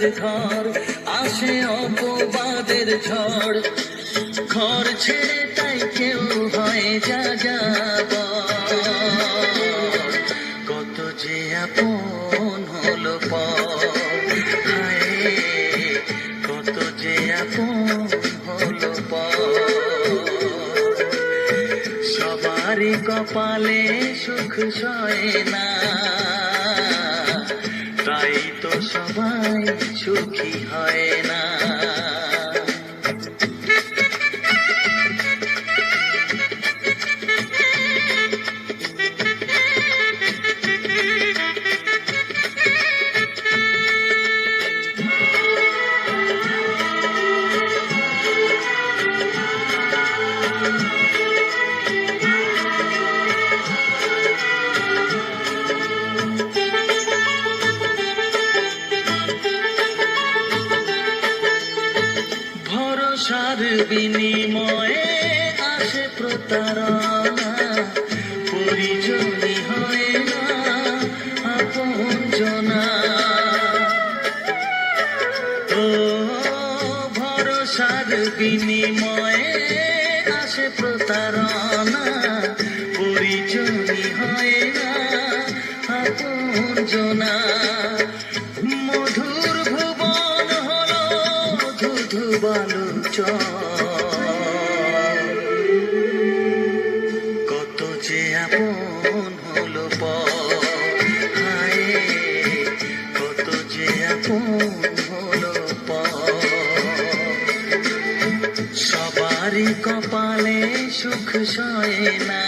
সাধের ঘর আসে অপবাদের ঝড়। ঘর ছেড়ে তাই কেউ হয় যা যাব কত যে আপন হলো পর কত যে আপন হলো সবারই কপালে সুখ সয় না। তাই তো সবাই সুখী হয় না। ভরসার বিনিময়ে আসে প্রতারণা। পরিজনই হয় না আপন জনা। ও ভরসার বিনিময়ে আসে প্রতারণা। না আপন জনা। মধুর ভুবন হলো ধুধু বালুচ কত যে আপন হলো পর হায় কত যে আপন হলো সবারই কপালে সুখ সয় না।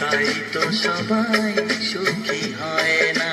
তাই তো সবাই সুখী হয় না।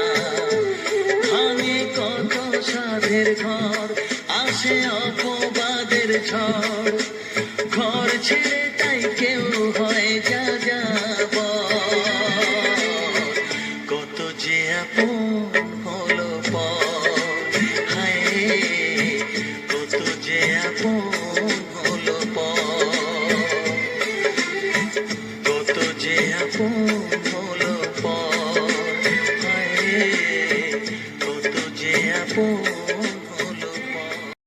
সাধের ঘর, আসে অপবাদের ঝড়। ঘর ছেড়ে তাই কেউ হয় যা যাব কত যে আপন হলো হায় কত যে আপন হলো কত যে আপন পর হায় কত যে আপন